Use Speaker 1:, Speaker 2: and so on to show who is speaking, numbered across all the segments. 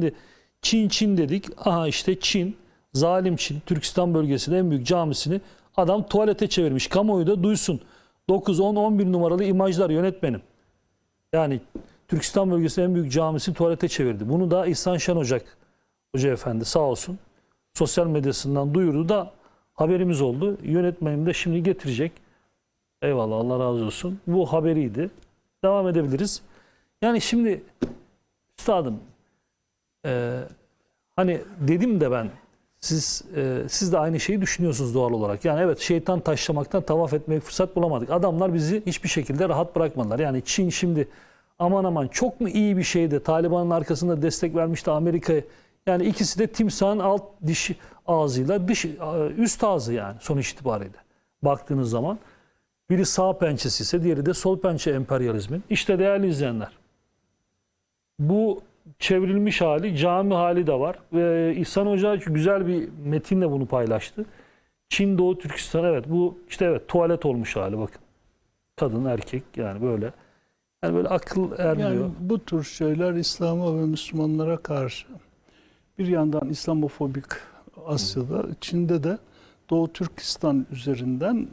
Speaker 1: Şimdi Çin Çin dedik. Aha işte Çin, zalim Çin, Türkistan bölgesinin en büyük camisini adam tuvalete çevirmiş. Kamuoyu da duysun. 9, 10, 11 numaralı imajlar yönetmenim. Yani Türkistan bölgesinin en büyük camisi tuvalete çevirdi. Bunu da İhsan Şen Ocak Hoca Efendi sağ olsun sosyal medyasından duyurdu da haberimiz oldu. Yönetmenim de şimdi getirecek. Eyvallah Allah razı olsun. Bu haberiydi. Devam edebiliriz. Yani şimdi üstadım e, hani dedim de ben siz e, siz de aynı şeyi düşünüyorsunuz doğal olarak. Yani evet şeytan taşlamaktan tavaf etmeye fırsat bulamadık. Adamlar bizi hiçbir şekilde rahat bırakmadılar. Yani Çin şimdi aman aman çok mu iyi bir şeydi? Taliban'ın arkasında destek vermişti Amerika'ya. Yani ikisi de timsahın alt dişi ağzıyla dış üst ağzı yani sonuç itibariyle baktığınız zaman. Biri sağ pençesi ise diğeri de sol pençe emperyalizmin. İşte değerli izleyenler. Bu çevrilmiş hali, cami hali de var. Ve İhsan Hoca güzel bir metinle bunu paylaştı. Çin, Doğu, Türkistan evet bu işte evet tuvalet olmuş hali bakın. Kadın, erkek yani böyle. Yani böyle akıl ermiyor.
Speaker 2: Yani bu tür şeyler İslam'a ve Müslümanlara karşı bir yandan İslamofobik Asya'da, Çin'de de Doğu Türkistan üzerinden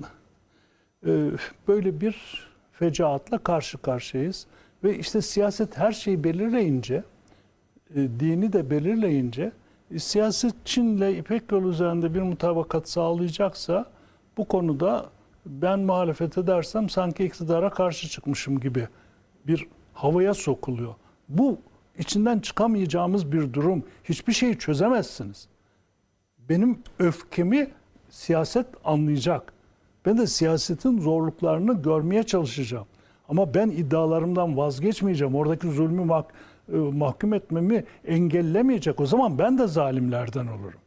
Speaker 2: e, böyle bir fecaatla karşı karşıyayız. Ve işte siyaset her şeyi belirleyince, dini de belirleyince, e, siyaset Çin'le İpek yolu üzerinde bir mutabakat sağlayacaksa bu konuda ben muhalefet edersem sanki iktidara karşı çıkmışım gibi bir havaya sokuluyor. Bu içinden çıkamayacağımız bir durum. Hiçbir şeyi çözemezsiniz. Benim öfkemi siyaset anlayacak. Ben de siyasetin zorluklarını görmeye çalışacağım. Ama ben iddialarımdan vazgeçmeyeceğim. Oradaki zulmü mah- e, mahkum etmemi engellemeyecek. O zaman ben de zalimlerden olurum.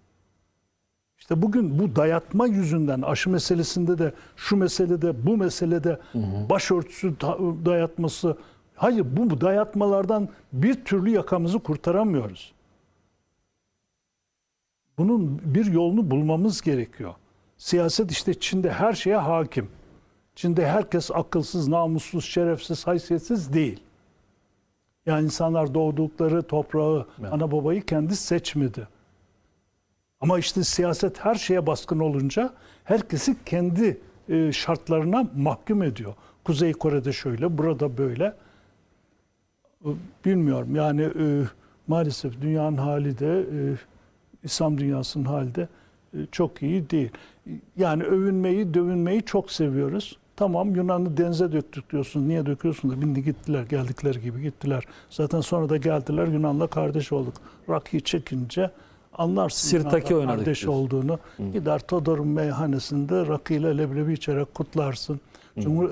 Speaker 2: İşte bugün bu dayatma yüzünden aşı meselesinde de şu meselede bu meselede başörtüsü da- dayatması hayır bu bu dayatmalardan bir türlü yakamızı kurtaramıyoruz. Bunun bir yolunu bulmamız gerekiyor. Siyaset işte Çin'de her şeye hakim. Çin'de herkes akılsız, namussuz, şerefsiz, haysiyetsiz değil. Yani insanlar doğdukları toprağı, ana babayı kendi seçmedi. Ama işte siyaset her şeye baskın olunca herkesi kendi e, şartlarına mahkum ediyor. Kuzey Kore'de şöyle, burada böyle. E, Bilmiyorum yani e, maalesef dünyanın hali de İslam dünyasının hali de çok iyi değil. Yani övünmeyi, dövünmeyi çok seviyoruz. Tamam Yunan'ı denize döktük diyorsun. Niye döküyorsun da bindi gittiler, geldikleri gibi gittiler. Zaten sonra da geldiler Yunan'la kardeş olduk. Rakıyı çekince anlarsın
Speaker 1: Sirtaki oynadık
Speaker 2: kardeş
Speaker 1: diyorsun.
Speaker 2: olduğunu. Gider Todor'un meyhanesinde rakıyla leblebi içerek kutlarsın. Cumhur,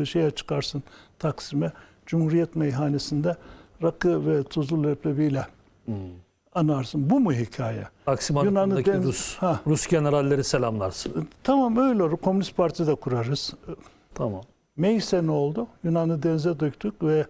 Speaker 2: e, şeye çıkarsın Taksim'e. Cumhuriyet meyhanesinde rakı ve tuzlu leblebiyle anarsın. Bu mu hikaye?
Speaker 1: Taksim
Speaker 2: Yunan'ı
Speaker 1: Anıtı'ndaki
Speaker 2: deniz-
Speaker 1: Rus,
Speaker 2: Ha.
Speaker 1: Rus generalleri selamlarsın.
Speaker 2: Tamam öyle olur. Komünist Parti de kurarız.
Speaker 1: Tamam.
Speaker 2: Meyse ne oldu? Yunan'ı denize döktük ve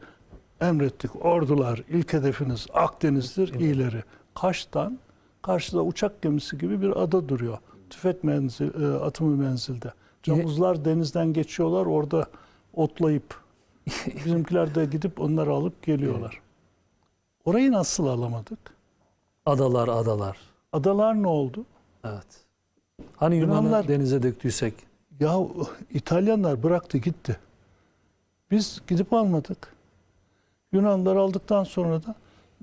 Speaker 2: emrettik. Ordular ilk hedefiniz Akdeniz'dir ileri. Kaş'tan karşıda uçak gemisi gibi bir ada duruyor. Tüfek menzil, e, atımı menzilde. Camuzlar denizden geçiyorlar orada otlayıp bizimkiler de gidip onları alıp geliyorlar. Orayı nasıl alamadık?
Speaker 1: Adalar, adalar.
Speaker 2: Adalar ne oldu?
Speaker 1: Evet. Hani Yunan'ı
Speaker 2: Yunanlar-
Speaker 1: denize döktüysek.
Speaker 2: Ya İtalyanlar bıraktı gitti. Biz gidip almadık. Yunanlılar aldıktan sonra da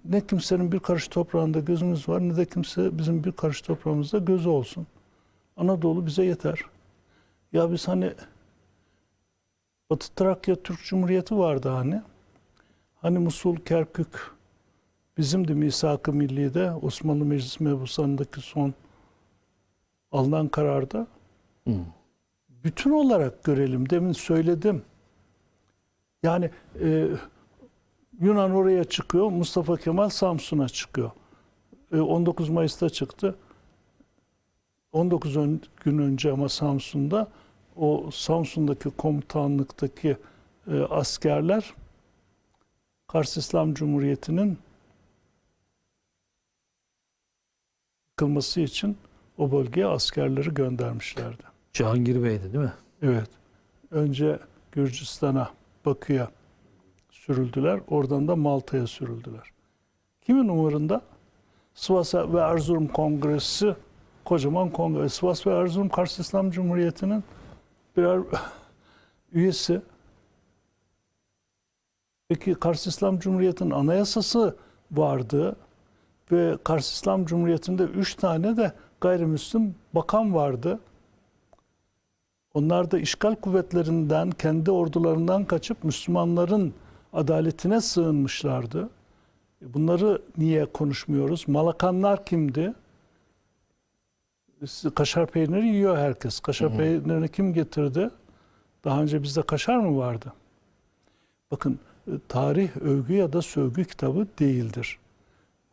Speaker 2: ne kimsenin bir karış toprağında gözümüz var ne de kimse bizim bir karış toprağımızda gözü olsun. Anadolu bize yeter. Ya biz hani Batı Trakya Türk Cumhuriyeti vardı hani. Hani Musul, Kerkük bizimdi misak-ı millide Osmanlı Meclis Mebusanı'ndaki son alınan kararda bütün olarak görelim. Demin söyledim. Yani e, Yunan oraya çıkıyor, Mustafa Kemal Samsun'a çıkıyor. E, 19 Mayıs'ta çıktı. 19 ön- gün önce ama Samsun'da o Samsun'daki komutanlıktaki e, askerler Kars İslam Cumhuriyeti'nin yıkılması için o bölgeye askerleri göndermişlerdi.
Speaker 1: Cihangir Bey'di değil mi?
Speaker 2: Evet. Önce Gürcistan'a, Bakü'ye sürüldüler. Oradan da Malta'ya sürüldüler. Kimin umurunda? Sivas ve Erzurum Kongresi kocaman kongre. Sivas ve Erzurum Kars İslam Cumhuriyeti'nin birer üyesi. Peki Kars İslam Cumhuriyeti'nin anayasası vardı ve Kars İslam Cumhuriyeti'nde üç tane de gayrimüslim bakan vardı. Onlar da işgal kuvvetlerinden, kendi ordularından kaçıp Müslümanların adaletine sığınmışlardı. E Bunları niye konuşmuyoruz? Malakanlar kimdi? Kaşar peyniri yiyor herkes. Kaşar peynirini kim getirdi? Daha önce bizde kaşar mı vardı? Bakın e, tarih övgü ya da sövgü kitabı değildir.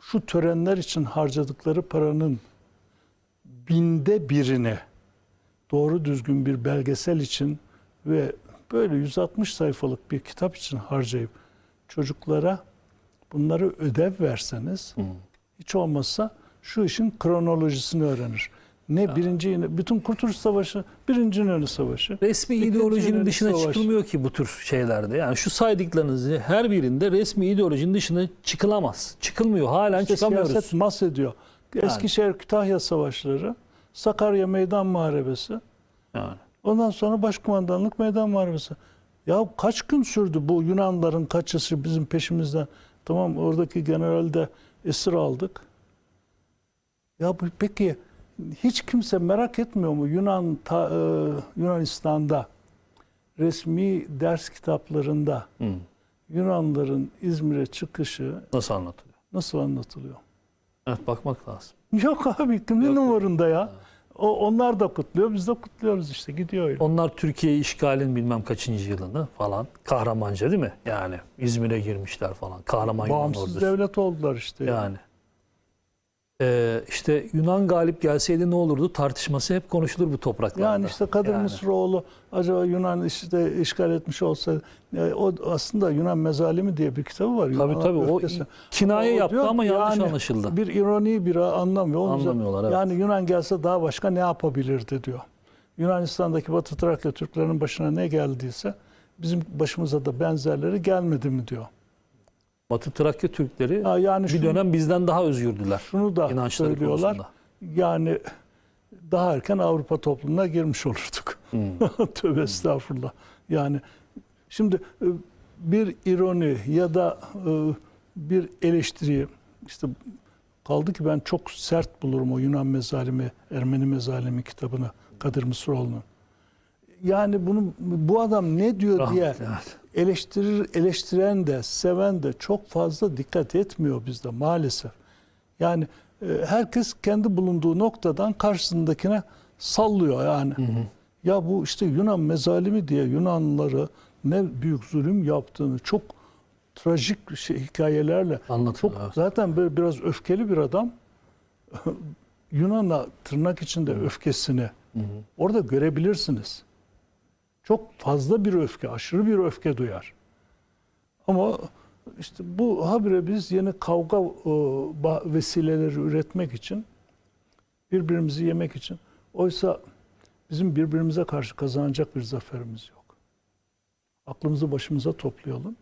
Speaker 2: Şu törenler için harcadıkları paranın binde birini doğru düzgün bir belgesel için ve böyle 160 sayfalık bir kitap için harcayıp çocuklara bunları ödev verseniz hiç olmazsa şu işin kronolojisini öğrenir. Ne birinci, ne- bütün Kurtuluş Savaşı, birinci İnönü Savaşı.
Speaker 1: Resmi
Speaker 2: İkinci
Speaker 1: ideolojinin
Speaker 2: İnönü
Speaker 1: dışına
Speaker 2: Savaşı.
Speaker 1: çıkılmıyor ki bu tür şeylerde. Yani şu saydıklarınızı her birinde resmi ideolojinin dışına çıkılamaz. Çıkılmıyor. Halen
Speaker 2: İşte
Speaker 1: çıkamıyoruz.
Speaker 2: siyaset mahsediyor. Eskişehir Kütahya Savaşları, Sakarya Meydan Muharebesi,
Speaker 1: Yani.
Speaker 2: ondan sonra Başkumandanlık Meydan Muharebesi. Ya kaç gün sürdü bu Yunanların kaçışı bizim peşimizden? Tamam oradaki generali de esir aldık. Ya peki hiç kimse merak etmiyor mu Yunan ta- e, Yunanistan'da resmi ders kitaplarında
Speaker 1: Hı.
Speaker 2: Yunanların İzmir'e çıkışı
Speaker 1: Nasıl anlatılıyor?
Speaker 2: nasıl anlatılıyor?
Speaker 1: Evet bakmak lazım.
Speaker 2: Yok abi kimin
Speaker 1: Yok.
Speaker 2: umurunda ya? O, onlar da kutluyor, biz de kutluyoruz işte gidiyor öyle.
Speaker 1: Onlar Türkiye işgalin bilmem kaçıncı yılını falan kahramanca değil mi? Yani İzmir'e girmişler falan. Kahraman
Speaker 2: Bağımsız devlet oldular işte.
Speaker 1: Yani. Ee, işte Yunan galip gelseydi ne olurdu tartışması hep konuşulur bu topraklarda.
Speaker 2: Yani işte Kadir
Speaker 1: Yani.
Speaker 2: Mısıroğlu acaba Yunan işte işgal etmiş olsaydı e, o aslında Yunan mezalimi diye bir kitabı var.
Speaker 1: Tabii
Speaker 2: Yunan
Speaker 1: tabii o
Speaker 2: öfkesi.
Speaker 1: kinaye
Speaker 2: O
Speaker 1: yaptı
Speaker 2: diyor
Speaker 1: ama yanlış
Speaker 2: yani
Speaker 1: anlaşıldı.
Speaker 2: Bir ironi bir anlamıyor. Onun
Speaker 1: Anlamıyorlar, evet.
Speaker 2: Yani Yunan gelse daha başka ne yapabilirdi diyor. Yunanistan'daki Batı Trakya Türklerinin başına ne geldiyse bizim başımıza da benzerleri gelmedi mi diyor.
Speaker 1: Batı Trakya Türkleri
Speaker 2: Ha, yani
Speaker 1: bir
Speaker 2: şunu-
Speaker 1: dönem bizden daha özgürdüler.
Speaker 2: şunu da
Speaker 1: İnançları
Speaker 2: söylüyorlar.
Speaker 1: konusunda.
Speaker 2: Yani daha erken Avrupa toplumuna girmiş olurduk.
Speaker 1: Hmm.
Speaker 2: Tövbe estağfurullah. Yani şimdi e, bir ironi ya da e, bir eleştiri işte kaldı ki ben çok sert bulurum o Yunan mezalimi, Ermeni mezalimi kitabını Kadir Mısıroğlu'nun. Yani bunu bu adam ne diyor diye
Speaker 1: Rahmetli, evet.
Speaker 2: Eleştirir eleştiren de seven de çok fazla dikkat etmiyor bizde maalesef. Yani e, herkes kendi bulunduğu noktadan karşısındakine sallıyor yani. Ya bu işte Yunan mezalimi diye Yunanlıları ne büyük zulüm yaptığını çok trajik şey, hikayelerle
Speaker 1: Anlatıyor,
Speaker 2: çok zaten böyle biraz öfkeli bir adam Yunan'a tırnak içinde öfkesini orada görebilirsiniz. Çok fazla bir öfke, aşırı bir öfke duyar. Ama işte bu habire biz yeni kavga e, vesileleri üretmek için, birbirimizi yemek için. Oysa bizim birbirimize karşı kazanacak bir zaferimiz yok. Aklımızı başımıza toplayalım.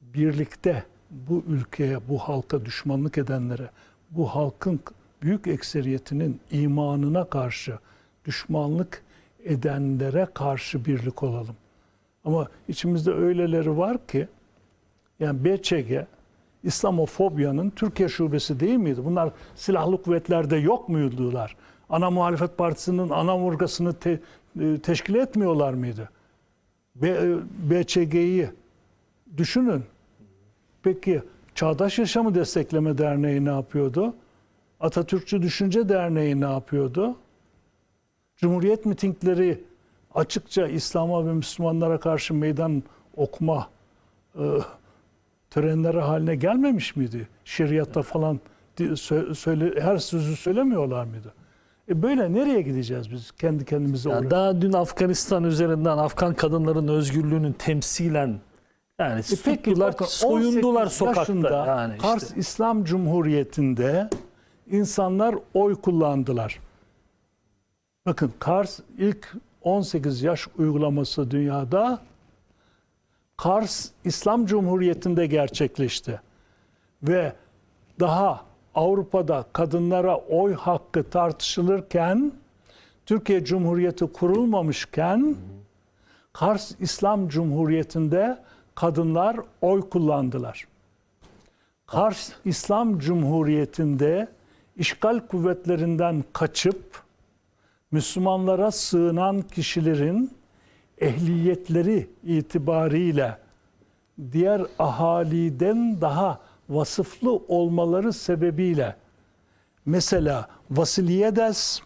Speaker 2: Birlikte bu ülkeye, bu halka düşmanlık edenlere, bu halkın büyük ekseriyetinin imanına karşı düşmanlık edenlere karşı birlik olalım. Ama içimizde öyleleri var ki yani BÇG İslamofobyanın Türkiye şubesi değil miydi? Bunlar silahlı kuvvetlerde yok muydular? Ana muhalefet partisinin ana omurgasını te- e, teşkil etmiyorlar mıydı? B- e, BÇG'yi düşünün. Peki Çağdaş Yaşamı Destekleme Derneği ne yapıyordu? Atatürkçü Düşünce Derneği ne yapıyordu? Cumhuriyet mitingleri açıkça İslam'a ve Müslümanlara karşı meydan okuma e, törenleri haline gelmemiş miydi? Şeriatta falan söyle, her sözü söylemiyorlar mıydı? E böyle nereye gideceğiz biz kendi kendimize
Speaker 1: Ya
Speaker 2: uğraşıp?
Speaker 1: daha dün Afganistan üzerinden Afgan kadınların özgürlüğünün temsilen yani
Speaker 2: E
Speaker 1: tuttular,
Speaker 2: bakın,
Speaker 1: soyundular
Speaker 2: 18
Speaker 1: sokakta. Yani işte.
Speaker 2: Kars İslam Cumhuriyeti'nde insanlar oy kullandılar. Bakın Kars ilk 18 yaş uygulaması dünyada Kars İslam Cumhuriyeti'nde gerçekleşti. Ve daha Avrupa'da kadınlara oy hakkı tartışılırken Türkiye Cumhuriyeti kurulmamışken Kars İslam Cumhuriyeti'nde kadınlar oy kullandılar. Kars İslam Cumhuriyeti'nde işgal kuvvetlerinden kaçıp Müslümanlara sığınan kişilerin ehliyetleri itibariyle diğer ahaliden daha vasıflı olmaları sebebiyle mesela Vasiliyedes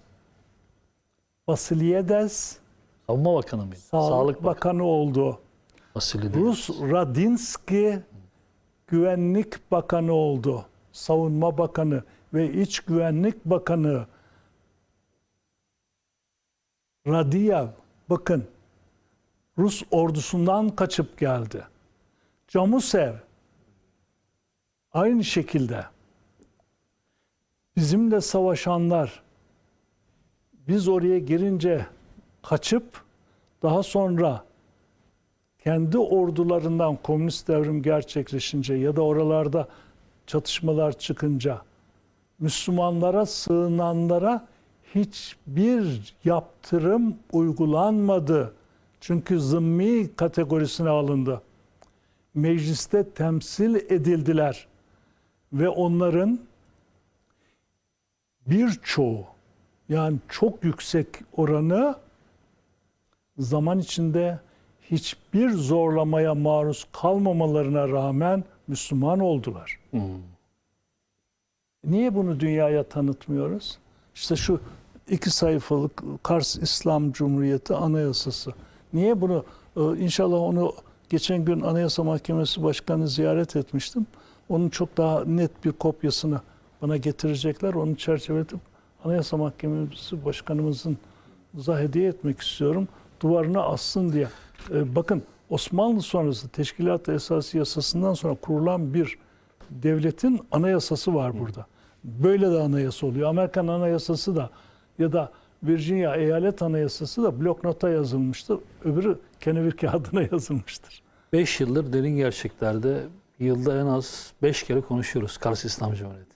Speaker 2: Vasiliyedes
Speaker 1: Savunma Bakanı mıydı?
Speaker 2: Sağlık,
Speaker 1: Sağlık Bakanı.
Speaker 2: Bakanı oldu.
Speaker 1: Vasili
Speaker 2: Rus Radinski Güvenlik Bakanı oldu. Savunma Bakanı ve İç Güvenlik Bakanı Radiyev bakın Rus ordusundan kaçıp geldi. Camusev aynı şekilde bizimle savaşanlar biz oraya girince kaçıp daha sonra kendi ordularından komünist devrim gerçekleşince ya da oralarda çatışmalar çıkınca Müslümanlara sığınanlara hiçbir yaptırım uygulanmadı. Çünkü zımmi kategorisine alındı. Mecliste temsil edildiler ve onların birçoğu yani çok yüksek oranı zaman içinde hiçbir zorlamaya maruz kalmamalarına rağmen Müslüman oldular.
Speaker 1: Hmm.
Speaker 2: Niye bunu dünyaya tanıtmıyoruz? İşte şu iki sayfalık Kars İslam Cumhuriyeti Anayasası. Niye bunu? Ee, İnşallah onu geçen gün Anayasa Mahkemesi Başkanı ziyaret etmiştim. Onun çok daha net bir kopyasını bana getirecekler. Onu çerçeveletip Anayasa Mahkemesi Başkanımızın hediye etmek istiyorum. Duvarına assın diye. Ee, bakın Osmanlı sonrası Teşkilat-ı Esası Yasası'ndan sonra kurulan bir devletin anayasası var burada. Böyle de anayasa oluyor. Amerikan anayasası da ya da Virginia eyalet anayasası da bloknota yazılmıştır. Öbürü kenevir kağıdına yazılmıştır.
Speaker 1: 5 yıldır derin gerçeklerde yılda en az 5 kere konuşuyoruz Kars İslam Cumhuriyeti.